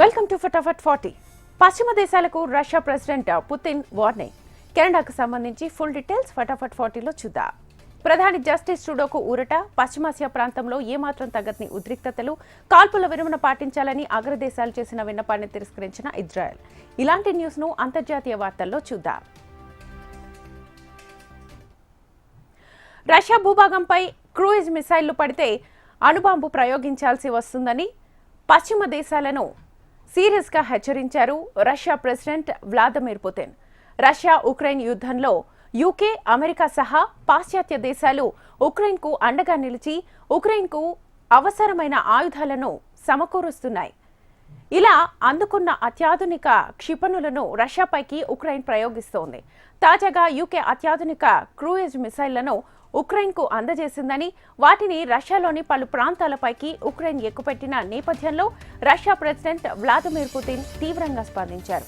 Welcome to ఫటాఫట్ forty. పశ్చిమ దేశాలకు రష్యా ప్రెసిడెంట్ పుతిన్ వార్నింగ్. కెనడాకు సంబంధించి ఫుల్ డీటెయిల్స్ ఫటాఫట్ ఫార్టీలో చూద్దాం. ప్రధాని జస్టిస్ ట్రూడోకు ఊరట పశ్చిమాసియా ప్రాంతంలో ఏమాత్రం తగ్గని ఉద్రిక్తతలు కాల్పుల విరమణ పాటించాలని అగ్రదేశాలు చేసిన విన్నపాన్ని తిరస్కరించిన ఇజ్రాయెల్. ఇలాంటి న్యూస్ను అంతర్జాతీయ వార్తల్లో చూద్దాం. రష్యా భూభాగంపై క్రూయిజ్ మిసైళ్ళు పడితే అణుబాంబు ప్రయోగించాల్సి వస్తుందని పశ్చిమ దేశాలను సీరియస్గా హెచ్చరించారు Russia president Vladimir Putin. Russia Ukraine యుద్ధంలో యూకే అమెరికా సహా పాశ్చాత్య దేశాలు ఉక్రెయిన్కు అండగా నిలిచి ఉక్రెయిన్కు అవసరమైన ఆయుధాలను సమకూరుస్తున్నాయి. ఇలా అందుకున్న అత్యాధునిక క్షిపణులను రష్యాపైకి ఉక్రెయిన్ ప్రయోగిస్తోంది. తాజాగా యూకే అత్యాధునిక క్రూయిజ్ మిసైళ్ళను ఉక్రెయిన్కు అందజేసిందని వాటిని రష్యాలోని పలు ప్రాంతాలపైకి ఉక్రెయిన్ ఎక్కుపెట్టిన నేపథ్యంలో రష్యా ప్రెసిడెంట్ వ్లాదిమిర్ పుతిన్ తీవ్రంగా స్పందించారు.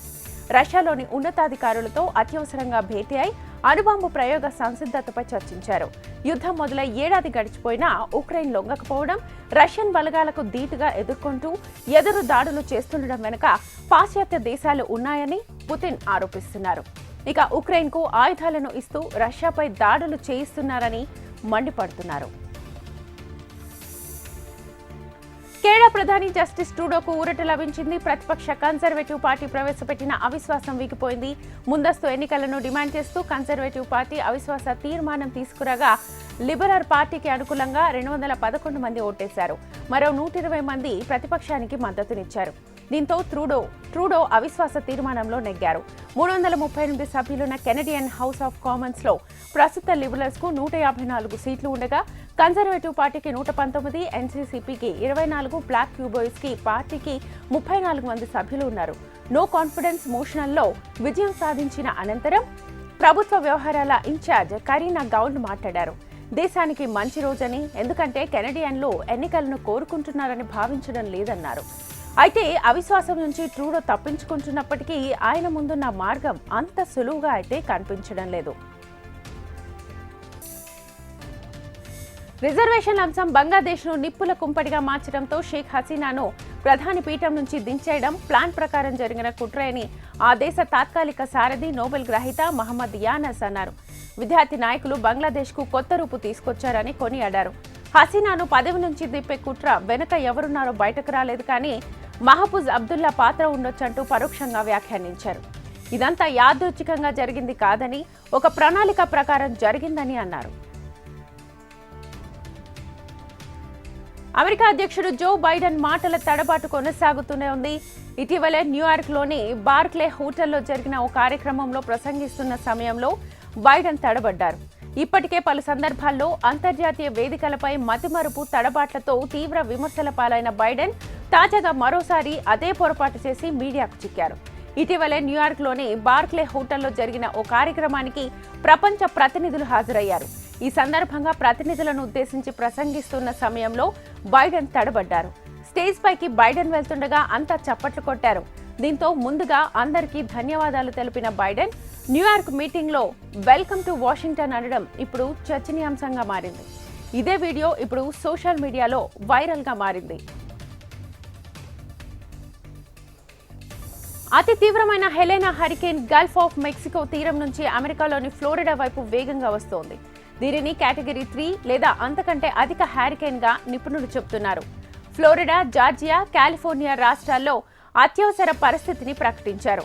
రష్యాలోని ఉన్నతాధికారులతో అత్యవసరంగా భేటీ అయి అణుబాంబు ప్రయోగ సంసిద్ధతపై చర్చించారు. యుద్ధం మొదలై ఏడాది గడిచిపోయినా ఉక్రెయిన్ లొంగకపోవడం రష్యన్ బలగాలకు ధీటుగా ఎదుర్కొంటూ ఎదురు దాడులు చేస్తుండడం వెనుక పాశ్చాత్య దేశాలు ఉన్నాయని పుతిన్ ఆరోపిస్తున్నారు. ఇక ఉక్రెయిన్కు ఆయుధాలను ఇస్తూ రష్యాపై దాడులు చేయిస్తున్నారని మండిపడుతున్నారు. కెనడా ప్రధాని జస్టిస్ ట్రూడోకు ఊరట లభించింది. ప్రతిపక్ష కన్సర్వేటివ్ పార్టీ ప్రవేశపెట్టిన అవిశ్వాసం వీగిపోయింది. ముందస్తు ఎన్నికలను డిమాండ్ చేస్తూ కన్సర్వేటివ్ పార్టీ అవిశ్వాస తీర్మానం తీసుకురాగా లిబరల్ పార్టీకి అనుకూలంగా రెండు వందల పదకొండు మంది ఓటేశారు. మరో నూట ఇరవై మంది ప్రతిపక్షానికి మద్దతునిచ్చారు. దీంతో ట్రూడో ట్రూడో అవిశ్వాస తీర్మానంలో నెగ్గారు. మూడు వందల ముప్పై ఎనిమిది సభ్యులున్న కెనడియన్ హౌస్ ఆఫ్ కామన్స్లో ప్రస్తుత లిబరల్స్కు నూట యాభై నాలుగు సీట్లు ఉండగా కన్జర్వేటివ్ పార్టీకి నూట పంతొమ్మిది ఎన్సీసీపీకి ఇరవై నాలుగు బ్లాక్ క్యూబోయిస్కి పార్టీకి ముప్పై నాలుగు మంది సభ్యులు ఉన్నారు. నో కాన్ఫిడెన్స్ మోషన్లో విజయం సాధించిన అనంతరం ప్రభుత్వ వ్యవహారాల ఇన్ఛార్జ్ కరీనా గౌండ్ మాట్లాడారు. దేశానికి మంచి రోజని ఎందుకంటే కెనడియన్లు ఎన్నికలను కోరుకుంటున్నారని భావించడం లేదన్నారు. అయితే అవిశ్వాసం నుంచి ట్రూడో తప్పించుకుంటున్నప్పటికీ ఆయన ముందున్న మార్గం అంత సులువుగా అయితే కనిపించడం లేదు. రిజర్వేషన్ అంశం బంగ్లాదేశ్ను నిప్పుల కుంపటిగా మార్చడంతో షేక్ హసీనాను ప్రధాని పీఠం నుంచి దించేయడం ప్లాన్ ప్రకారం జరిగిన కుట్రయని ఆ దేశ తాత్కాలిక సారథి నోబెల్ గ్రహీత మహమ్మద్ యానస్ అన్నారు. విద్యార్థి నాయకులు బంగ్లాదేశ్కు కొత్త రూపు తీసుకొచ్చారని కొనియాడారు. హసీనాను పదవి నుంచి దిప్పే కుట్ర వెనుక ఎవరున్నారో బయటకు రాలేదు కానీ మహబూజ్ అబ్దుల్లా పాత్ర ఉండొచ్చంటూ పరోక్షంగా వ్యాఖ్యానించారు. ఇదంతా యాదృచ్ఛికంగా జరిగింది కాదని ఒక ప్రణాళిక ప్రకారం జరిగిందని అన్నారు. అమెరికా అధ్యక్షుడు జో బైడెన్ మాటల తడబాటు కొనసాగుతూనే ఉంది. ఇటీవలే న్యూయార్క్లోని బార్క్లే హోటల్లో జరిగిన ఓ కార్యక్రమంలో ప్రసంగిస్తున్న సమయంలో బైడెన్ తడబడ్డారు. ఇప్పటికే పలు సందర్భాల్లో అంతర్జాతీయ వేదికలపై మతిమరుపు తడబాట్లతో తీవ్ర విమర్శల పాలైన బైడెన్ తాజాగా మరోసారి అదే పొరపాటు చేసి మీడియాకు చిక్కారు. ఇటీవలే న్యూయార్క్లోని బార్క్లే హోటల్లో జరిగిన ఓ కార్యక్రమానికి ప్రపంచ ప్రతినిధులు హాజరయ్యారు. ఈ సందర్భంగా ప్రతినిధులను ఉద్దేశించి ప్రసంగిస్తున్న సమయంలో బైడెన్ తడబడ్డారు. స్టేజ్ పైకి బైడెన్ వెళ్తుండగా అంతా చప్పట్లు కొట్టారు. దీంతో ముందుగా అందరికీ ధన్యవాదాలు తెలిపిన బైడెన్. న్యూయార్క్ మీటింగ్లో వెల్కమ్ టు వాషింగ్టన్ అనడం ఇప్పుడు చర్చనీయాంశంగా మారింది. ఇదే వీడియో ఇప్పుడు సోషల్ మీడియాలో వైరల్గా మారింది. అతి తీవ్రమైన Helena hurricane Gulf of Mexico తీరం నుంచి అమెరికాలోని ఫ్లోరిడా వైపు వేగంగా వస్తోంది. దీనిని కేటగిరీ త్రీ లేదా అంతకంటే అధిక హ్యారికేన్గా నిపుణులు చెబుతున్నారు ఫ్లోరిడా జార్జియా కాలిఫోర్నియా రాష్ట్రాల్లో అత్యవసర పరిస్థితిని ప్రకటించారు.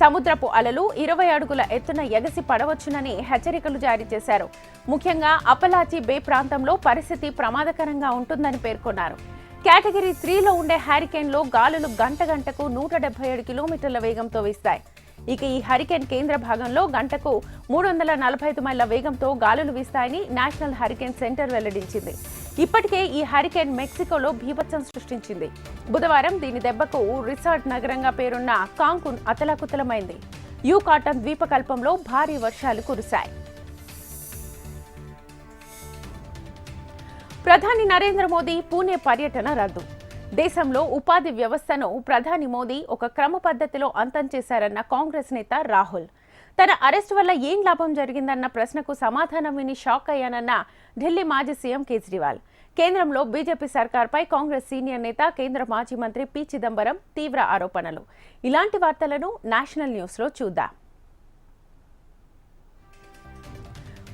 సముద్రపు అలలు ఇరవై అడుగుల ఎత్తున ఎగసి పడవచ్చునని హెచ్చరికలు జారీ చేశారు. ముఖ్యంగా అపలాచి బే ప్రాంతంలో పరిస్థితి ప్రమాదకరంగా ఉంటుందని పేర్కొన్నారు. కేటగిరీ త్రీలో ఉండే హ్యారికేన్లో గాలులు గంట గంటకు నూట డెబ్బై ఏడు కిలోమీటర్ల వేగంతో వీస్తాయి. ఇక ఈ హరికేన్ కేంద్ర భాగంలో గంటకు మూడు వందల నలభై ఐదు మైళ్ళ వేగంతో గాలులు వీస్తాయని నేషనల్ హరికేన్ సెంటర్ వెల్లడించింది. ఇప్పటికే ఈ హరికేన్ మెక్సికోలో భీభత్సం సృష్టించింది. బుధవారం దీని దెబ్బకు రిసార్ట్ నగరంగా పేరున్న కాంకున్ అతలాకుతలమైంది. యూ కాటన్ ద్వీపకల్పంలో భారీ వర్షాలు కురిశాయి. ప్రధాని నరేంద్ర మోదీ పూణే పర్యటన రద్దు. దేశంలో ఉపాధి వ్యవస్థను ప్రధాని మోదీ ఒక క్రమ పద్ధతిలో అంతం చేశారన్న కాంగ్రెస్ నేత రాహుల్. తన అరెస్ట్ వల్ల ఏం లాభం జరిగిందన్న ప్రశ్నకు సమాధానం విని షాక్ అయ్యానన్న ఢిల్లీ మాజీ సీఎం కేజ్రీవాల్. కేంద్రంలో బీజేపీ సర్కార్పై కాంగ్రెస్ సీనియర్ నేత కేంద్ర మాజీ మంత్రి పి. చిదంబరం తీవ్ర ఆరోపణలు. ఇలాంటి వార్తలను నేషనల్ న్యూస్లో చూద్దాం.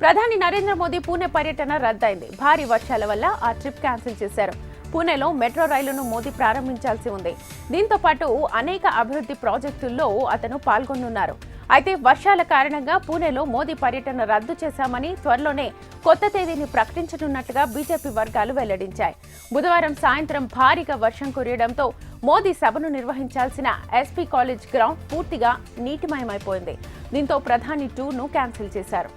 ప్రధాని నరేంద్ర మోదీ పూణె పర్యటన రద్దయింది. భారీ వర్షాల వల్ల ఆ ట్రిప్ క్యాన్సిల్ చేశారు. పూణెలో మెట్రో రైలును మోదీ ప్రారంభించాల్సి ఉంది. దీంతో పాటు అనేక అభివృద్ధి ప్రాజెక్టుల్లో అతను పాల్గొనున్నారు. అయితే వర్షాల కారణంగా పూణేలో మోదీ పర్యటన రద్దు చేశామని త్వరలోనే కొత్త తేదీని ప్రకటించనున్నట్లుగా బీజేపీ వర్గాలు వెల్లడించాయి. బుధవారం సాయంత్రం భారీగా వర్షం కురియడంతో మోదీ సభను నిర్వహించాల్సిన ఎస్పీ కాలేజ్ గ్రౌండ్ పూర్తిగా నీటిమయమైపోయింది. దీంతో ప్రధాని టూర్ను క్యాన్సిల్ చేశారు.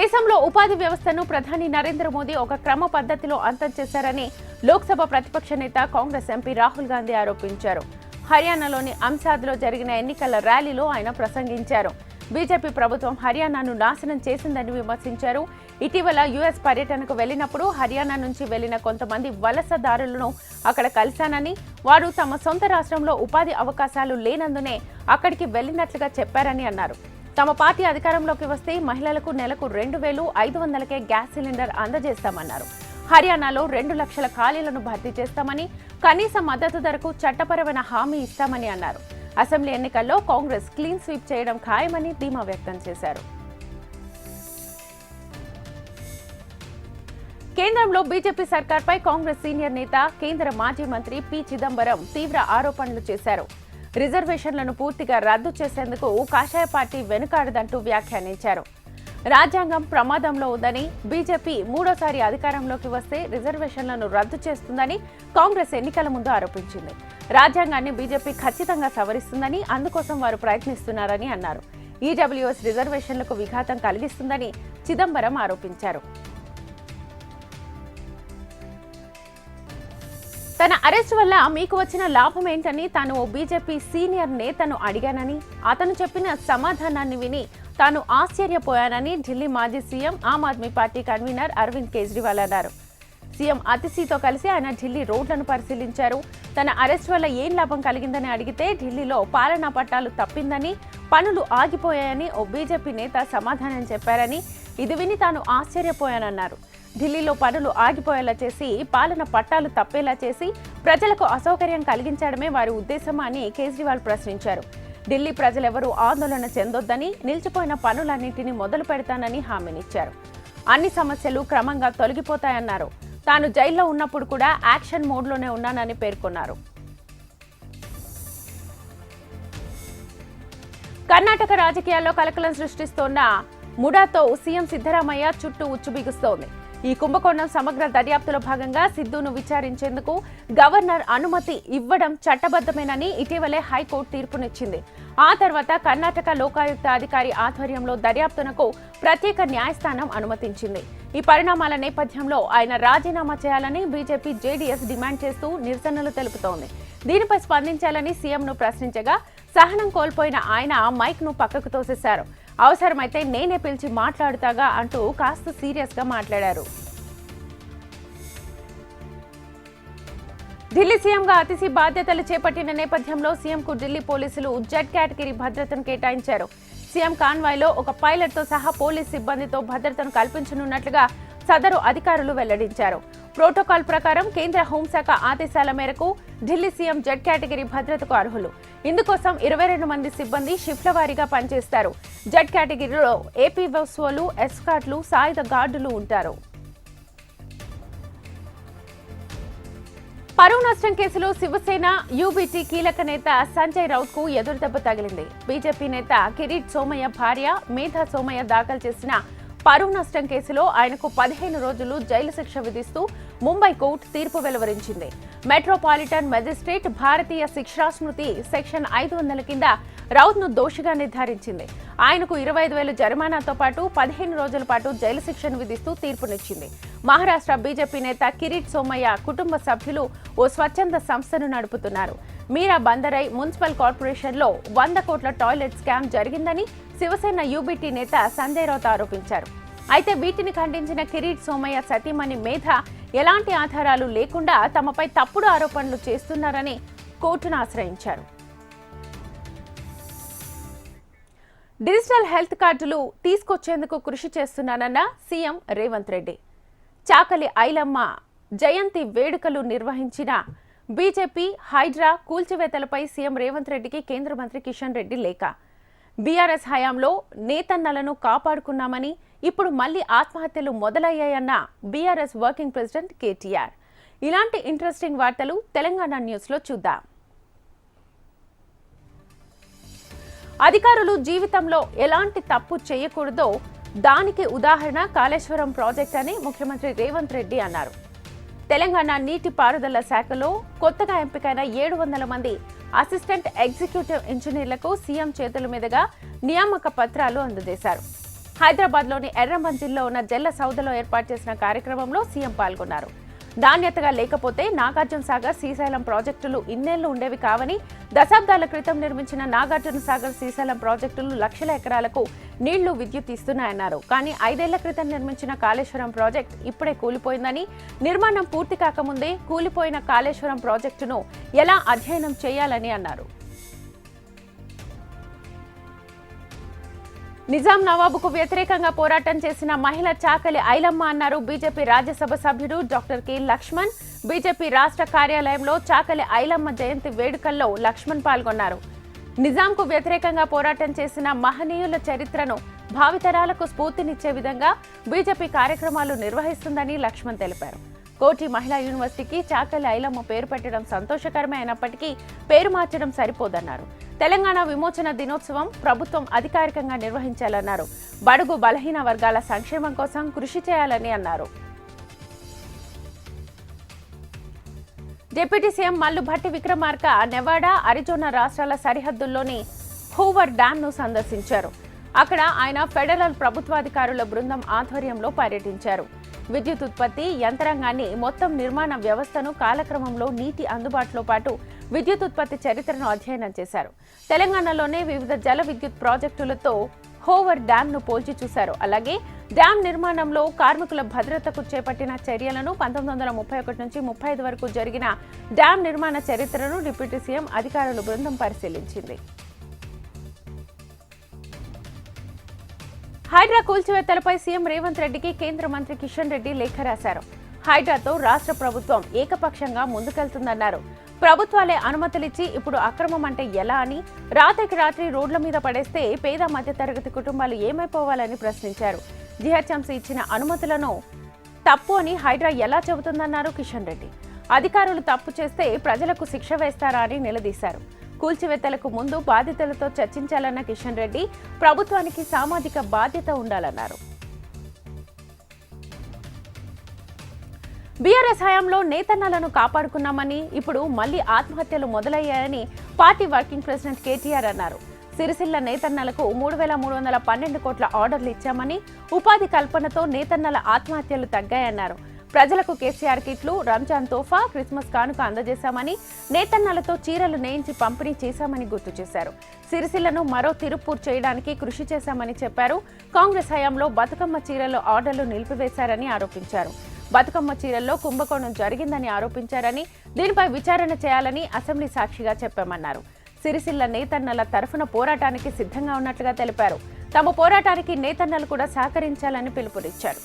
దేశంలో ఉపాధి వ్యవస్థను ప్రధాని నరేంద్ర మోదీ ఒక క్రమ పద్ధతిలో అంతం చేశారని లోక్సభ ప్రతిపక్ష నేత కాంగ్రెస్ ఎంపీ రాహుల్ గాంధీ ఆరోపించారు. హర్యానాలోని అంశాద్లో జరిగిన ఎన్నికల ర్యాలీలో ఆయన ప్రసంగించారు. బీజేపీ ప్రభుత్వం హర్యానాను నాశనం చేసిందని విమర్శించారు. ఇటీవల యుఎస్ పర్యటనకు వెళ్ళినప్పుడు హర్యానా నుంచి వెళ్ళిన కొంతమంది వలసదారులను అక్కడ కలిశానని వారు తమ సొంత రాష్ట్రంలో ఉపాధి అవకాశాలు లేనందునే అక్కడికి వెళ్ళినట్లుగా చెప్పారని అన్నారు. తమ పార్టీ అధికారంలోకి వస్తే మహిళలకు నెలకు రెండు వేలు ఐదు వందలకే గ్యాస్ సిలిండర్ అందజేస్తామన్నారు. హర్యానాలో రెండు లక్షల ఖాళీలను భర్తీ చేస్తామని కనీస మద్దతు ధరకు చట్టపరమైన హామీ ఇస్తామని అన్నారు. అసెంబ్లీ ఎన్నికల్లో కాంగ్రెస్ క్లీన్ స్వీప్ చేయడం ఖాయమని ధీమా వ్యక్తం చేశారు. కేంద్రంలో బీజేపీ సర్కార్పై కాంగ్రెస్ సీనియర్ నేత కేంద్ర మాజీ మంత్రి పి. చిదంబరం తీవ్ర ఆరోపణలు చేశారు. రిజర్వేషన్లను పూర్తిగా రద్దు చేసేందుకు కాషాయ పార్టీ వెనుకాడదంటూ వ్యాఖ్యానించారు. రాజ్యాంగం ప్రమాదంలో ఉందని బీజేపీ మూడోసారి అధికారంలోకి వస్తే రిజర్వేషన్లను రద్దు చేస్తుందని కాంగ్రెస్ ఎన్నికల ముందు ఆరోపించింది. రాజ్యాంగాన్ని బీజేపీ ఖచ్చితంగా సవరిస్తుందని అందుకోసం వారు ప్రయత్నిస్తున్నారని అన్నారు. ఈడబ్ల్యూఎస్ రిజర్వేషన్లకు విఘాతం కలిగిస్తుందని చిదంబరం ఆరోపించారు. తన అరెస్ట్ వల్ల మీకు వచ్చిన లాభం ఏంటని తాను ఓ బీజేపీ సీనియర్ నేతను అడిగానని అతను చెప్పిన సమాధానాన్ని విని తాను ఆశ్చర్యపోయానని ఢిల్లీ మాజీ CM Aam Aadmi party convener Arvind Kejriwal అన్నారు. సీఎం అతిశీతో కలిసి ఆయన ఢిల్లీ రోడ్లను పరిశీలించారు. తన అరెస్ట్ వల్ల ఏం లాభం కలిగిందని అడిగితే ఢిల్లీలో పాలనా పట్టాలు తప్పిందని పనులు ఆగిపోయాయని ఓ బీజేపీ నేత సమాధానం చెప్పారని ఇది విని తాను ఆశ్చర్యపోయానన్నారు. ఢిల్లీలో పనులు ఆగిపోయేలా చేసి పాలన పట్టాలు తప్పేలా చేసి ప్రజలకు అసౌకర్యం కలిగించడమే వారి ఉద్దేశమా అని కేజ్రీవాల్ ప్రశ్నించారు. ఢిల్లీ ప్రజలెవరూ ఆందోళన చెందొద్దని నిలిచిపోయిన పనులన్నింటినీ మొదలు పెడతానని హామీనిచ్చారు. అన్ని సమస్యలు క్రమంగా తొలగిపోతాయన్నారు. తాను జైల్లో ఉన్నప్పుడు కూడా యాక్షన్ మోడ్లోనే ఉన్నానని పేర్కొన్నారు. కర్ణాటక రాజకీయాల్లో కలకలం సృష్టిస్తోన్న ముడాతో సీఎం సిద్ధరామయ్య చుట్టూ ఉచ్చు బిగుస్తోంది ఈ కుంభకోణం సమగ్ర దర్యాప్తులో భాగంగా సిద్ధును విచారించేందుకు గవర్నర్ అనుమతి ఇవ్వడం చట్టబద్ధమేనని ఇటీవలే హైకోర్టు తీర్పునిచ్చింది. ఆ తర్వాత కర్ణాటక లోకాయుక్త అధికారి ఆధ్వర్యంలో దర్యాప్తునకు ప్రత్యేక న్యాయస్థానం అనుమతించింది. ఈ పరిణామాల నేపథ్యంలో ఆయన రాజీనామా చేయాలని బీజేపీ జేడీఎస్ డిమాండ్ చేస్తూ నిరసనలు తెలుపుతోంది. దీనిపై స్పందించాలని సీఎంను ప్రశ్నించగా సహనం కోల్పోయిన ఆయన మైక్ను పక్కకు తోసేశారు. అవసరమైతే నేనే పిలిచి మాట్లాడుతాగా అంటూ కాస్త సీరియస్గా మాట్లాడారు. ఢిల్లీ సీఎంగా అతిసి బాధ్యతలు చేపట్టిన నేపథ్యంలో సీఎంకు ఢిల్లీ పోలీసులు జెడ్ కేటగిరీ భద్రతను కేటాయించారు. సీఎం కాన్వాయ్లో ఒక పైలట్తో సహా పోలీస్ సిబ్బందితో భద్రతను కల్పించనున్నట్లుగా సదరు అధికారులు వెల్లడించారు. ప్రోటోకాల్ ప్రకారం కేంద్ర హోంశాఖ ఆదేశాల మేరకు ఢిల్లీ సీఎం జెడ్ కేటగిరీ భద్రతకు అర్హులు. ఇందుకోసం ఇరవై రెండు మంది సిబ్బంది షిఫ్ట్ల వారీగా పనిచేస్తారు. జెడ్ కేటగిరీలో ఏపీ ఎస్కాట్లు సాయుధ గార్డులు ఉంటారు. పరువు నష్టం కేసులో శివసేన యూబీటీ కీలక నేత సంజయ్ రౌత్కు ఎదురుదెబ్బ తగిలింది. బీజేపీ నేత కిరీట్ సోమయ్య భార్య మేధా సోమయ్య దాఖలు చేసిన పరువు నష్టం కేసులో ఆయనకు పదిహేను రోజులు జైలు శిక్ష విధిస్తూ ముంబై కోర్టు తీర్పు వెలువరించింది. మెట్రోపాలిటన్ మెజిస్ట్రేట్ భారతీయ శిక్షా స్మృతి సెక్షన్ ఐదు వందల కింద రౌత్ను దోషిగా నిర్ధారించింది. ఆయనకు ఇరవై ఐదు వేల జరిమానాతో పాటు పదిహేను రోజుల పాటు జైలు శిక్షను విధిస్తూ తీర్పునిచ్చింది. మహారాష్ట్ర బీజేపీ నేత కిరీట్ సోమయ్య కుటుంబ సభ్యులు ఓ స్వచ్ఛంద సంస్థను నడుపుతున్నారు. మీరా బందరై మున్సిపల్ కార్పొరేషన్లో వంద కోట్ల టాయిలెట్ స్కామ్ జరిగిందని శివసేన యూబీటీ నేత సంజయ్ రౌత్ ఆరోపించారు. అయితే వీటిని ఖండించిన కిరీట్ సోమయ్య సతీమణి మేధ ఎలాంటి ఆధారాలు లేకుండా తమపై తప్పుడు ఆరోపణలు చేస్తున్నారని కోర్టును ఆశ్రయించారు. డిజిటల్ హెల్త్ కార్డులు తీసుకొచ్చేందుకు కృషి చేస్తున్నానన్న సీఎం రేవంత్ రెడ్డి. చాకలి ఐలమ్మ జయంతి వేడుకలు నిర్వహించిన బీజేపీ హైడ్రా కూల్చివేతలపై సీఎం రేవంత్ రెడ్డికి కేంద్ర మంత్రి కిషన్ రెడ్డి లేఖ. బీఆర్ఎస్ హయాంలో నేతన్నలను కాపాడుకున్నామని ఇప్పుడు మళ్ళీ ఆత్మహత్యలు మొదలయ్యాయన్న బీఆర్ఎస్ వర్కింగ్ ప్రెసిడెంట్ కేటీఆర్. ఇలాంటి ఇంట్రెస్టింగ్ వార్తలు తెలంగాణ న్యూస్లో చూద్దాం. అధికారులు జీవితంలో ఎలాంటి తప్పు చేయకూడదో దానికి ఉదాహరణ కాళేశ్వరం ప్రాజెక్ట్ అని ముఖ్యమంత్రి రేవంత్ రెడ్డి అన్నారు. తెలంగాణ నీటిపారుదల శాఖలో కొత్తగా ఎంపికైన ఏడు వందల మంది అసిస్టెంట్ ఎగ్జిక్యూటివ్ ఇంజనీర్లకు సీఎం చేతుల మీదుగా నియామక పత్రాలు అందజేశారు. హైదరాబాద్లోని ఎర్రమంజిల్లో ఉన్న జల్ల సౌదలో ఏర్పాటు చేసిన కార్యక్రమంలో సీఎం పాల్గొన్నారు. నాణ్యతగా లేకపోతే నాగార్జున సాగర్ శ్రీశైలం ప్రాజెక్టులు ఇన్నేళ్ళు ఉండేవి కావని దశాబ్దాల క్రితం నిర్మించిన నాగార్జున సాగర్ శ్రీశైలం ప్రాజెక్టులు లక్షల ఎకరాలకు నీళ్ళు విద్యుత్ ఇస్తున్నాయన్నారు. కానీ ఐదేళ్ళ క్రితం నిర్మించిన కాళేశ్వరం ప్రాజెక్ట్ ఇప్పుడే కూలిపోయిందని నిర్మాణం పూర్తి కాకముందే కూలిపోయిన కాళేశ్వరం ప్రాజెక్టును ఎలా అధ్యయనం చేయాలని అన్నారు. నిజాం నవాబుకు వ్యతిరేకంగా పోరాటం చేసిన మహిళ చాకలి ఐలమ్మ అన్నారు. బీజేపీ రాజ్యసభ సభ్యుడు డాక్టర్ కె లక్ష్మణ్. బీజేపీ రాష్ట్ర కార్యాలయంలో చాకలి ఐలమ్మ జయంతి వేడుకల్లో లక్ష్మణ్ పాల్గొన్నారు. నిజాంకు వ్యతిరేకంగా పోరాటం చేసిన మహనీయుల చరిత్రను భావితరాలకు స్ఫూర్తినిచ్చే విధంగా బీజేపీ కార్యక్రమాలు నిర్వహిస్తుందని లక్ష్మణ్ తెలిపారు. కోటి మహిళా యూనివర్సిటీకి చాకలి ఐలమ్మ పేరు పెట్టడం సంతోషకరమే అయినప్పటికీ పేరు మార్చడం సరిపోదన్నారు. తెలంగాణ విమోచన దినోత్సవం ప్రభుత్వం అధికారికంగా నిర్వహించాలన్నారు. బడుగు బలహీన వర్గాల సంక్షేమం కోసం కృషి చేయాలని అన్నారు. Deputy CM Mallu Bhatti Vikramarka Nevada Arizona రాష్ట్రాల సరిహద్దుల్లోని హూవర్ డ్యాంను సందర్శించారు. అక్కడ ఆయన ఫెడరల్ ప్రభుత్వాధికారుల బృందం ఆధ్వర్యంలో పర్యటించారు. విద్యుత్ ఉత్పత్తి యంత్రాంగాన్ని మొత్తం నిర్మాణ వ్యవస్థను కాలక్రమంలో నీటి అందుబాటులో పాటు విద్యుత్ ఉత్పత్తి చరిత్రను అధ్యయనం చేశారు. తెలంగాణలోనే వివిధ జల విద్యుత్ ప్రాజెక్టులతో హోవర్ డ్యామ్ను పోల్చి చూశారు. అలాగే డ్యాం నిర్మాణంలో కార్మికుల భద్రతకు చేపట్టిన చర్యలను పంతొమ్మిది వందల ముప్పై ఒకటి నుంచి ముప్పై ఐదు వరకు జరిగిన డ్యాం నిర్మాణ చరిత్రను డిప్యూటీ సీఎం అధికారుల బృందం పరిశీలించింది. హైడ్రా కూల్చివేతలపై సీఎం రేవంత్ రెడ్డికి కేంద్ర మంత్రి కిషన్ రెడ్డి లేఖ రాశారు. హైడ్రాతో రాష్ట్ర ప్రభుత్వం ఏకపక్షంగా ముందుకెళ్తుందన్నారు. ప్రభుత్వాలే అనుమతులిచ్చి ఇప్పుడు అక్రమం అంటే ఎలా అని రాత్రికి రాత్రి రోడ్ల మీద పడేస్తే పేద మధ్యతరగతి కుటుంబాలు ఏమైపోవాలని ప్రశ్నించారు. జిహెచ్ఎంసీ ఇచ్చిన అనుమతులను తప్పు అని హైడ్రా ఎలా చెబుతుందన్నారు కిషన్ రెడ్డి. అధికారులు తప్పు చేస్తే ప్రజలకు శిక్ష వేస్తారా అని నిలదీశారు. కూల్చివేతలకు ముందు బాధితులతో చర్చించాలన్న కిషన్ రెడ్డి ప్రభుత్వానికి సామాజిక బాధ్యత ఉండాలన్నారు. బీఆర్ఎస్ హయాంలో నేతన్నలను కాపాడుకున్నామని ఇప్పుడు మళ్ళీ ఆత్మహత్యలు మొదలయ్యాయని పార్టీ వర్కింగ్ ప్రెసిడెంట్ కేటీఆర్ అన్నారు. సిరిసిల్ల నేతన్నలకు మూడు వేల మూడు వందల పన్నెండు కోట్ల ఆర్డర్లు ఇచ్చామని ఉపాధి కల్పనతో నేతన్నల ఆత్మహత్యలు తగ్గాయన్నారు. ప్రజలకు కేసీఆర్ కిట్లు రంజాన్ తోఫా క్రిస్మస్ కానుక అందజేశామని నేతన్నలతో చీరలు నేయించి పంపిణీ చేశామని గుర్తు చేశారు. సిరిసిల్లను మరో తిరుపూర్ చేయడానికి కృషి చేశామని చెప్పారు. కాంగ్రెస్ హయాంలో బతుకమ్మ చీరలు ఆర్డర్లు నిలిపివేశారని ఆరోపించారు. బతుకమ్మ చీరల్లో కుంభకోణం జరిగిందని ఆరోపించారని దీనిపై విచారణ చేయాలని అసెంబ్లీ సాక్షిగా చెప్పామన్నారు. సిరిసిల్ల నేతన్నల తరఫున పోరాటానికి సిద్ధంగా ఉన్నట్లుగా తెలిపారు. తమ పోరాటానికి నేతన్నలు కూడా సహకరించాలని పిలుపునిచ్చారు.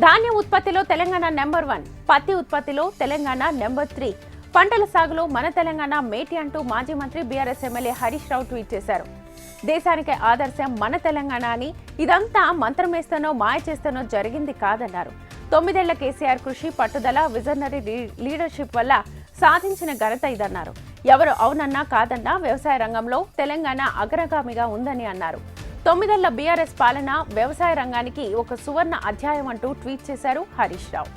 ధాన్యం ఉత్పత్తిలో తెలంగాణ నెంబర్ వన్ పత్తి ఉత్పత్తిలో తెలంగాణ నెంబర్ త్రీ. పంటల సాగులో మన తెలంగాణ మేటి అంటూ మాజీ మంత్రి BRS MLA Harish Rao tweet చేశారు. దేశానికి ఆదర్శం మన తెలంగాణ అని ఇదంతా మంత్రమేస్తానో మాయ చేస్తానో జరిగింది కాదన్నారు. తొమ్మిదేళ్ళ కేసీఆర్ కృషి పట్టుదల విజనరీ లీడర్షిప్ వల్ల సాధించిన ఘనత ఇదన్నారు. ఎవరు అవునన్నా కాదన్నా వ్యవసాయ రంగంలో తెలంగాణ అగ్రగామిగా ఉందని అన్నారు. తొమ్మిదేళ్ళ బీఆర్ఎస్ పాలన వ్యవసాయ రంగానికి ఒక సువర్ణ అధ్యాయం అంటూ ట్వీట్ చేశారు హరీష్ రావు.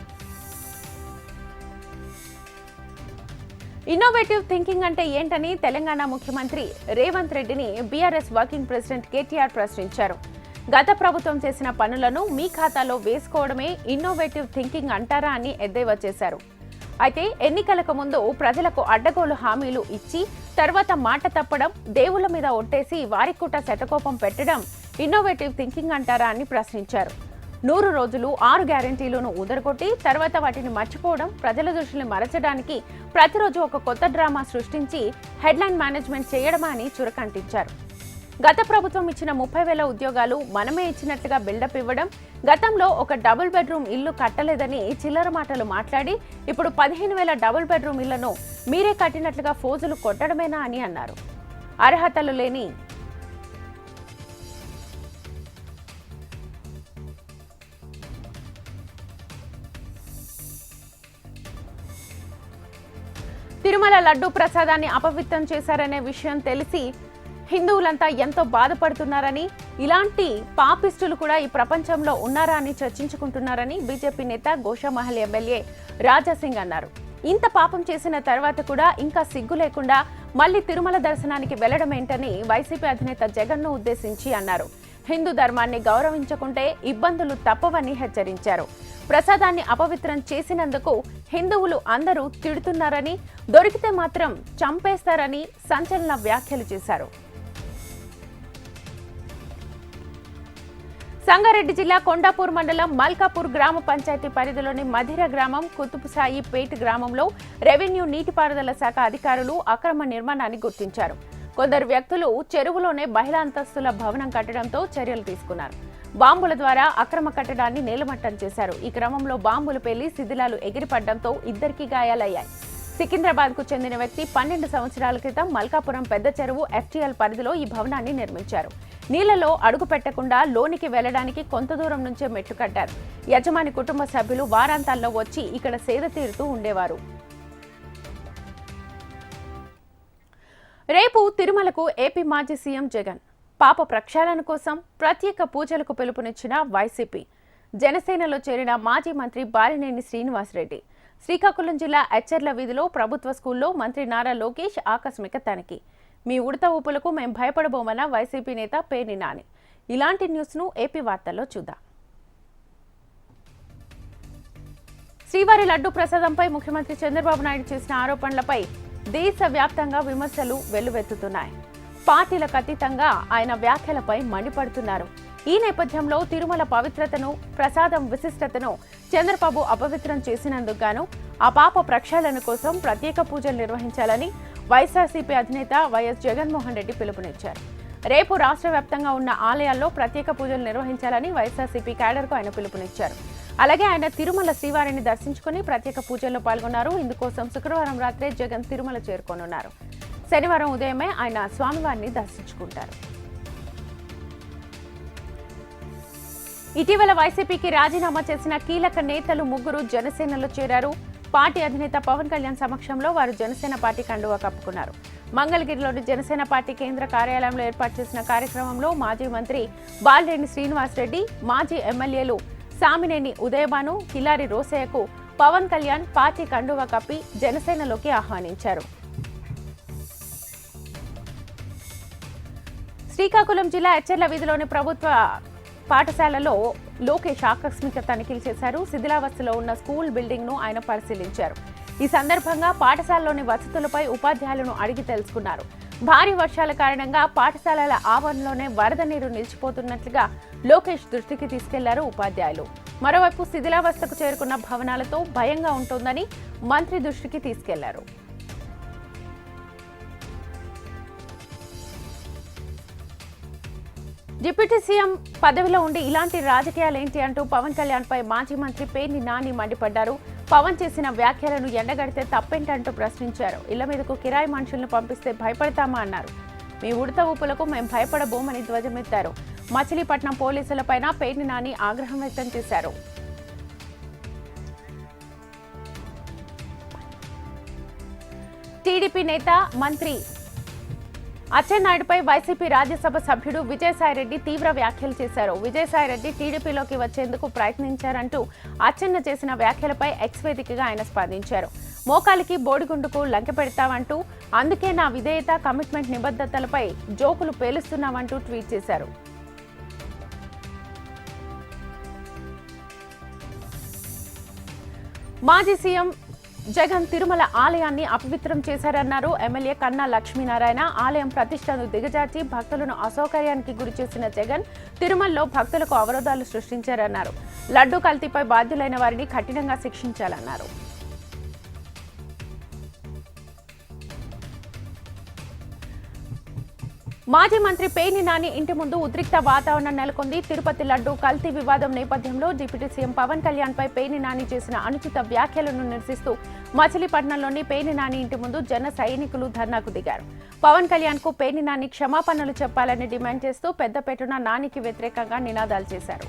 ఇన్నోవేటివ్ థింకింగ్ అంటే ఏంటని తెలంగాణ ముఖ్యమంత్రి రేవంత్ రెడ్డిని బీఆర్ఎస్ వర్కింగ్ ప్రెసిడెంట్ కేటీఆర్ ప్రశ్నించారు. గత ప్రభుత్వం చేసిన పనులను మీ ఖాతాలో వేసుకోవడమే ఇన్నోవేటివ్ థింకింగ్ అంటారా అని ఎద్దేవా చేశారు. అయితే ఎన్నికలకు ముందు ప్రజలకు అడ్డగోలు హామీలు ఇచ్చి తర్వాత మాట తప్పడం దేవుళ్ళ మీద ఒట్టేసి వారికుట శతకోపం పెట్టడం ఇన్నోవేటివ్ థింకింగ్ అంటారా అని ప్రశ్నించారు. నూరు రోజులు ఆరు గ్యారంటీలను ఉదరగొట్టి తర్వాత వాటిని మర్చిపోవడం ప్రజల దృష్టిని మరచడానికి ప్రతిరోజు ఒక కొత్త డ్రామా సృష్టించి హెడ్లైన్ మేనేజ్మెంట్ చేయడమా అని చురకంటించారు. గత ప్రభుత్వం ఇచ్చిన ముప్పై వేల ఉద్యోగాలు మనమే ఇచ్చినట్లుగా బిల్డప్ ఇవ్వడం గతంలో ఒక డబుల్ బెడ్రూమ్ ఇల్లు కట్టలేదని చిల్లర మాటలు మాట్లాడి ఇప్పుడు పదిహేను వేల డబుల్ బెడ్రూమ్ ఇళ్ళను మీరే కట్టినట్లుగా ఫోజులు కొట్టడమేనా అని అన్నారు. అర్హతలు లేని తిరుమల లడ్డూ ప్రసాదాన్ని అపవిత్రం చేశారనే విషయం తెలిసి హిందువులంతా ఎంతో బాధపడుతున్నారని ఇలాంటి పాపిస్టులు కూడా ఈ ప్రపంచంలో ఉన్నారా అని చర్చించుకుంటున్నారని బీజేపీ నేత గోషామహల్ ఎమ్మెల్యే రాజాసింగ్ అన్నారు. ఇంత పాపం చేసిన తర్వాత కూడా ఇంకా సిగ్గు లేకుండా మళ్ళీ తిరుమల దర్శనానికి వెళ్ళడం ఏంటని వైసీపీ అధినేత జగన్ను ఉద్దేశించి అన్నారు. హిందూ ధర్మాన్ని గౌరవించకుంటే ఇబ్బందులు తప్పవని హెచ్చరించారు. ప్రసాదాన్ని అపవిత్రం చేసినందుకు హిందువులు అందరూ తిడుతున్నారని దొరికితే మాత్రం చంపేస్తారని సంచలన వ్యాఖ్యలు చేశారు. సంగారెడ్డి జిల్లా కొండాపూర్ మండలం మల్కాపూర్ గ్రామ పంచాయతీ పరిధిలోని మధిర గ్రామం కుతుపుసాయి పేట్ గ్రామంలో రెవెన్యూ నీటిపారుదల శాఖ అధికారులు అక్రమ నిర్మాణాన్ని గుర్తించారు. కొందరు వ్యక్తులు చెరువులోనే బహిళాంతస్తుల భవనం కట్టడంతో చర్యలు తీసుకున్నారు. బాంబుల ద్వారా అక్రమ కట్టడాన్ని నేలమట్టం చేశారు. ఈ క్రమంలో బాంబులు పేలి శిథిలాలు ఎగిరిపడడంతో ఇద్దరికి గాయాలయ్యాయి. సికింద్రాబాద్కు చెందిన వ్యక్తి పన్నెండు సంవత్సరాల క్రితం మల్కాపురం పెద్ద చెరువు ఎఫ్టీఎల్ పరిధిలో ఈ భవనాన్ని నిర్మించారు. నీళ్ళలో అడుగు పెట్టకుండా లోనికి వెళ్ళడానికి కొంత దూరం నుంచే మెట్లు కట్టారు. యజమాని కుటుంబ సభ్యులు వారాంతాల్లో వచ్చి ఇక్కడ సేద తీరుతూ ఉండేవారు. రేపు తిరుమలకు ఏపీ మాజీ సీఎం జగన్. పాప ప్రక్షాళన కోసం ప్రత్యేక పూజలకు పిలుపునిచ్చిన వైసీపీ. జనసేనలో చేరిన మాజీ మంత్రి బాలినేని శ్రీనివాసరెడ్డి. శ్రీకాకుళం జిల్లా ఎచ్చర్ల వీధిలో ప్రభుత్వ స్కూల్లో మంత్రి నారా లోకేష్ ఆకస్మిక తనిఖీ. మీ ఉడత ఊపులకు మేము భయపడబోమన్న వైసీపీ నేత పేర్ని నాని. ఇలాంటి న్యూస్ను ఏపీ వార్తల్లో చూద్దాం. శ్రీవారి లడ్డు ప్రసాదంపై ముఖ్యమంత్రి చంద్రబాబు నాయుడు చేసిన ఆరోపణలపై దేశవ్యాప్తంగా విమర్శలు వెల్లువెత్తుతున్నాయి. పార్టీలకు అతీతంగా ఆయన వ్యాఖ్యలపై మండిపడుతున్నారు. ఈ నేపథ్యంలో తిరుమల పవిత్రతను ప్రసాదం విశిష్టతను చంద్రబాబు అపవిత్రం చేసినందుకు గాను ఆ పాప ప్రక్షాళన కోసం ప్రత్యేక పూజలు నిర్వహించాలని వైఎస్ఆర్సీపీ అధినేత వైఎస్ జగన్మోహన్ రెడ్డి పిలుపునిచ్చారు. రేపు రాష్ట్ర వ్యాప్తంగా ఉన్న ఆలయాల్లో ప్రత్యేక పూజలు నిర్వహించాలని వైఎస్ఆర్సీపీ క్యాడర్కు ఆయన పిలుపునిచ్చారు. అలాగే ఆయన తిరుమల శ్రీవారిని దర్శించుకుని ప్రత్యేక పూజల్లో పాల్గొన్నారు. ఇందుకోసం శుక్రవారం రాత్రే జగన్ తిరుమల చేరుకోనున్నారు. శనివారం ఉదయమే ఆయన స్వామివారిని దర్శించుకుంటారు. ఇటీవల వైసీపీకి రాజీనామా చేసిన కీలక నేతలు ముగ్గురు జనసేనలో చేరారు. పార్టీ అధినేత పవన్ కళ్యాణ్ సమక్షంలో వారు జనసేన పార్టీ కండువా కప్పుకున్నారు. మంగళగిరిలోని జనసేన పార్టీ కేంద్ర కార్యాలయంలో ఏర్పాటు చేసిన కార్యక్రమంలో మాజీ మంత్రి బాలిరెడ్డి శ్రీనివాసరెడ్డి మాజీ ఎమ్మెల్యేలు సామినేని ఉదయభాను కిలారి రోసయ్యకు పవన్ కళ్యాణ్ పార్టీ కండువా కప్పి జనసేనలోకి ఆహ్వానించారు. శ్రీకాకుళం జిల్లా ఎచ్చెర్ల వీధిలోని ప్రభుత్వ పాఠశాలలో లోకేష్ ఆకస్మిక తనిఖీలు చేశారు. శిథిలావస్థలో ఉన్న స్కూల్ బిల్డింగ్ను ఆయన పరిశీలించారు. ఈ సందర్భంగా పాఠశాలలోని వసతులపై ఉపాధ్యాయులను అడిగి తెలుసుకున్నారు. భారీ వర్షాల కారణంగా పాఠశాలల ఆవరణలోనే వరద నీరు నిలిచిపోతున్నట్లుగా లోకేష్ దృష్టికి తీసుకెళ్ళారు ఉపాధ్యాయులు. మరోవైపు శిథిలావస్థకు చేరుకున్న భవనాలతో భయంగా ఉంటోందని మంత్రి దృష్టికి తీసుకెళ్ళారు. డిప్యూటీ సీఎం పదవిలో ఉండి ఇలాంటి రాజకీయాలు ఏంటి అంటూ పవన్ కళ్యాణ్ పై మాజీ మంత్రి పేర్ని నాని మండిపడ్డారు. పవన్ చేసిన వ్యాఖ్యలను ఎండగడితే తప్పేంటంటూ ప్రశ్నించారు. ఇళ్ళ మీదకు కిరాయి మనుషులను పంపిస్తే భయపడతామా అన్నారు. మీ ఉడత ఊపులకు మేము భయపడబోమని ధ్వజమెత్తారు. మచిలీపట్నం పోలీసులపైన పేర్ని నాని ఆగ్రహం వ్యక్తం చేశారు. టీడీపీ నేత మంత్రి అచ్చెన్నాయుడుపై వైసీపీ రాజ్యసభ సభ్యుడు విజయసాయిరెడ్డి తీవ్ర వ్యాఖ్యలు చేశారు. విజయసాయిరెడ్డి టీడీపీలోకి వచ్చేందుకు ప్రయత్నించారంటూ అచ్చెన్న చేసిన వ్యాఖ్యలపై ఎక్స్ వేదికగా ఆయన స్పందించారు. మోకాలికి బోడిగుండుకు లంకె పెడతామంటూ అందుకే నా విధేయత కమిట్మెంట్ నిబద్ధతలపై జోకులు పేలుస్తున్నామంటూ ట్వీట్ చేశారు. మాజీ సీఎం జగన్ తిరుమల ఆలయాన్ని అపవిత్రం చేశారన్నారు. ఎమ్మెల్యే కన్నా లక్ష్మీనారాయణ ఆలయం ప్రతిష్టను దిగజార్చి భక్తులను అసౌకర్యానికి గురి చేసిన జగన్ తిరుమలలో భక్తులకు అవరోధాలు సృష్టించారన్నారు. లడ్డు కల్తీపై బాధ్యులైన వారిని కఠినంగా శిక్షించాలన్నారు. మాజీ మంత్రి పేర్ని నాని ఇంటి ముందు ఉద్రిక్త వాతావరణం నెలకొంది. తిరుపతి లడ్డు కల్తీ వివాదం నేపథ్యంలో డిప్యూటీ సీఎం పవన్ కళ్యాణ్పై పేర్ని నాని చేసిన అనుచిత వ్యాఖ్యలను నిరసిస్తూ మచిలీపట్నంలోని పేర్ని నాని ఇంటి ముందు జన సైనికులు ధర్నాకు దిగారు. పవన్ కళ్యాణ్కు పేర్ని నాని క్షమాపణలు చెప్పాలని డిమాండ్ చేస్తూ పెద్దపేటన నానికి వ్యతిరేకంగా నినాదాలు చేశారు.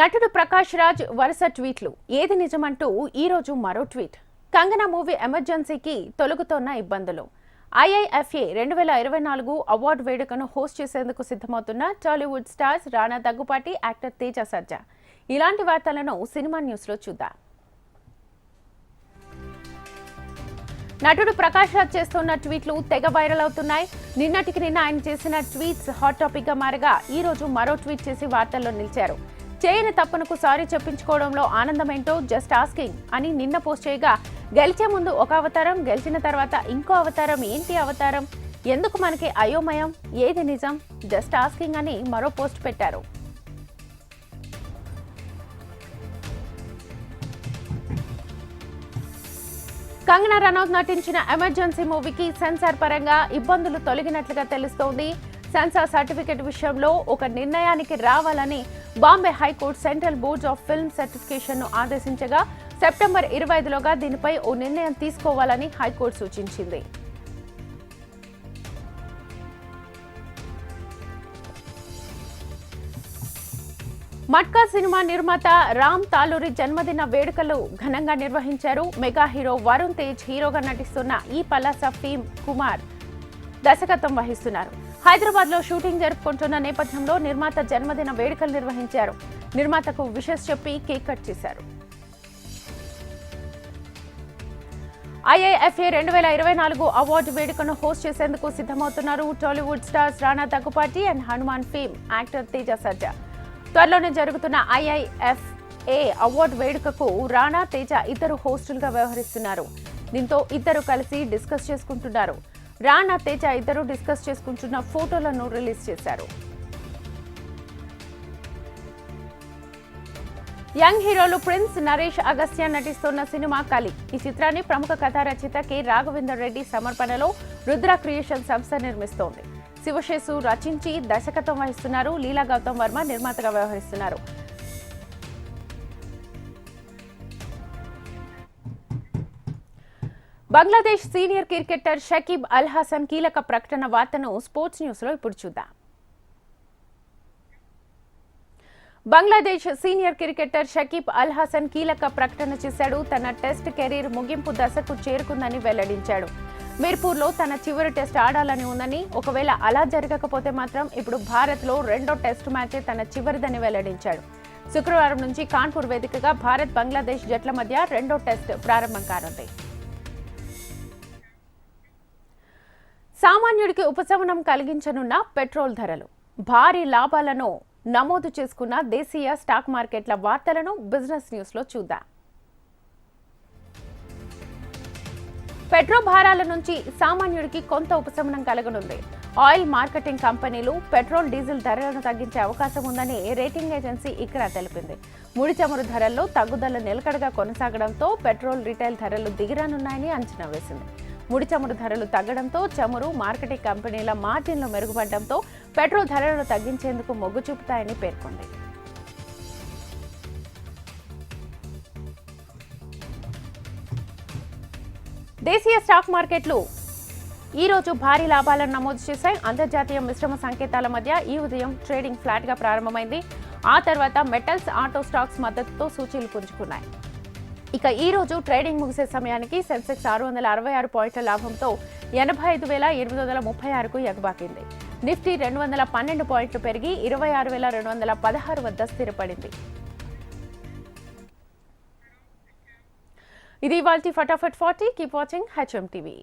నటుడు ప్రకాష్ రాజ్ వరుస ట్వీట్లు. ఏది నిజమంటూ ఈ రోజు మరో ట్వీట్. కంగనా మూవీ ఎమర్జెన్సీకి తొలగుతోన్న ఇబ్బందులు. ఐఐఎఫ్ఏ రెండు వేల ఇరవై నాలుగు అవార్డు వేడుకను హోస్ట్ చేసేందుకు సిద్ధమవుతున్న Tollywood stars Rana Daggubati actor Teja Sarja ఇలాంటి వార్తలను సినిమా న్యూస్లో చూద్దాం. నటుడు ప్రకాష్ రాజ్ చేస్తున్న ట్వీట్లు తెగ వైరల్ అవుతున్నాయి. నిన్నటికి నిన్న ఆయన చేసిన ట్వీట్స్ హాట్ టాపిక్గా మారగా ఈ రోజు మరో ట్వీట్ చేసి వార్తల్లో నిలిచారు. చేయని తప్పునకు సారీ చెప్పించుకోవడంలో ఆనందమేంటో జస్ట్ ఆస్కింగ్ అని నిన్న పోస్ట్ చేయగా గెలిచే ముందు ఒక అవతారం గెలిచిన తర్వాత ఇంకో అవతారం ఏంటి అవతారం? ఎందుకు మనకి అయోమయం? ఏది నిజం? జస్ట్ ఆస్కింగ్ అని మరో పోస్ట్ పెట్టారు. కంగనా రనౌత్ నటించిన ఎమర్జెన్సీ మూవీకి సెన్సార్ పరంగా ఇబ్బందులు తొలగినట్లుగా తెలుస్తోంది. సెన్సార్ సర్టిఫికెట్ విషయంలో ఒక నిర్ణయానికి రావాలని Bombay high court central board of film సర్టిఫికేషన్ను ఆదేశించగా సెప్టెంబర్ ఇరవై ఐదులోగా దీనిపై ఓ నిర్ణయం తీసుకోవాలని హైకోర్టు సూచించింది. మట్కా సినిమా నిర్మాత రామ్ తాలూరి జన్మదిన వేడుకలు ఘనంగా నిర్వహించారు. మెగా హీరో వరుణ్ తేజ్ హీరోగా నటిస్తున్న ఈ పలాస ఫీమ్ కుమార్ దర్శకత్వం వహిస్తున్నారు. హైదరాబాద్లో షూటింగ్ జరుపుకుంటున్న నేపథ్యంలో నిర్మాత జన్మదిన వేడుకలు నిర్వహించారు. నిర్మాతకు విషెస్ చెప్పి కేక్ కట్ చేశారు. ఐఐఎఫ్ఏ రెండు వేల ఇరవై నాలుగు అవార్డు వేడుకను హోస్ట్ చేసేందుకు సిద్ధమవుతున్నారు Tollywood stars Rana Daggubati and Hanuman fame actor Teja Sajja. త్వరలోనే జరుగుతున్న ఐఐఎఫ్ఏ అవార్డు వేడుకకు రానా తేజ ఇద్దరు హోస్టులుగా వ్యవహరిస్తున్నారు. దీంతో ఇద్దరు కలిసి డిస్కస్ చేసుకుంటున్నారు. రానా తేజ ఇద్దరు డిస్కస్ చేసుకుంటున్న ఫోటోలను రిలీజ్ చేశారు. యంగ్ హీరోలు ప్రిన్స్ నరేష్ అగస్త్య నటిస్తున్న సినిమా కలి. ఈ చిత్రాన్ని ప్రముఖ కథారచయిత కె రాఘవేందర్ రెడ్డి సమర్పణలో రుద్ర క్రియేషన్ సంస్థ నిర్మిస్తోంది. శివశేసు రచించి దర్శకత్వం వహిస్తున్నారు. లీలా గౌతమ్ వర్మ నిర్మాతగా వ్యవహరిస్తున్నారు. బంగ్లాదేశ్ సీనియర్ క్రికెటర్ షకీబ్ అల్ హసన్ కీలక ప్రకటన వార్తను స్పోర్ట్స్ న్యూస్లో ఇప్పుడు చూద్దాం. బంగ్లాదేశ్ సీనియర్ క్రికెటర్ షకీబ్ అల్ హసన్ కీలక ప్రకటన చేశాడు. తన టెస్ట్ కెరీర్ ముగింపు దశకు చేరుకుందని వెల్లడించాడు. మీర్పూర్లో తన చివరి టెస్ట్ ఆడాలని ఉందని ఒకవేళ అలా జరగకపోతే మాత్రం ఇప్పుడు భారత్లో రెండో టెస్ట్ మ్యాచే తన చివరిదని వెల్లడించాడు. శుక్రవారం నుంచి కాన్పూర్ వేదికగా భారత్ బంగ్లాదేశ్ జట్ల మధ్య రెండో టెస్ట్ ప్రారంభం కానుంది. సామాన్యుడికి ఉపశమనం కలిగించనున్న పెట్రోల్ ధరలు. భారీ లాభాలను నమోదు చేసుకున్న దేశీయ స్టాక్ మార్కెట్ల వార్తలను బిజినెస్ న్యూస్లో చూద్దాం. పెట్రో భారాల నుంచి సామాన్యుడికి కొంత ఉపశమనం కలగనుంది. ఆయిల్ మార్కెటింగ్ కంపెనీలు పెట్రోల్ డీజిల్ ధరలను తగ్గించే అవకాశం ఉందని రేటింగ్ ఏజెన్సీ ఇక్కడ తెలిపింది. ముడి చమురు ధరల్లో తగ్గుదల నిలకడగా కొనసాగడంతో పెట్రోల్ రీటైల్ ధరలు దిగిరానున్నాయని అంచనా వేసింది. ముడి చమురు ధరలు తగ్గడంతో చమురు మార్కెటింగ్ కంపెనీల మార్జిన్లు మెరుగుపడడంతో పెట్రోల్ ధరలను తగ్గించేందుకు మొగ్గు చూపుతాయని పేర్కొంది. దేశీయ స్టాక్ మార్కెట్లు ఈ రోజు భారీ లాభాలను నమోదు చేశాయి. అంతర్జాతీయ మిశ్రమ సంకేతాల మధ్య ఈ ఉదయం ట్రేడింగ్ ఫ్లాట్గా ప్రారంభమైంది. ఆ తర్వాత మెటల్స్ ఆటో స్టాక్స్ మద్దతుతో సూచీలు పుంజుకున్నాయి. ఇక ఈ రోజు ట్రేడింగ్ ముగిసే సమయానికి సెన్సెక్స్ ఆరు వందల అరవై ఆరు పాయింట్ల లాభంతో ఎనభై ఐదు వేల ఎనిమిది వందల ముప్పై ఆరుకు ఎగబాకింది. నిఫ్టీ రెండు వందల పన్నెండు పాయింట్లు పెరిగి ఇరవై ఆరు వేల రెండు వందల పదహారు వద్ద స్థిరపడింది. ఇది ఇవాల్టి ఫటాఫట్ forty. Keep watching HM TV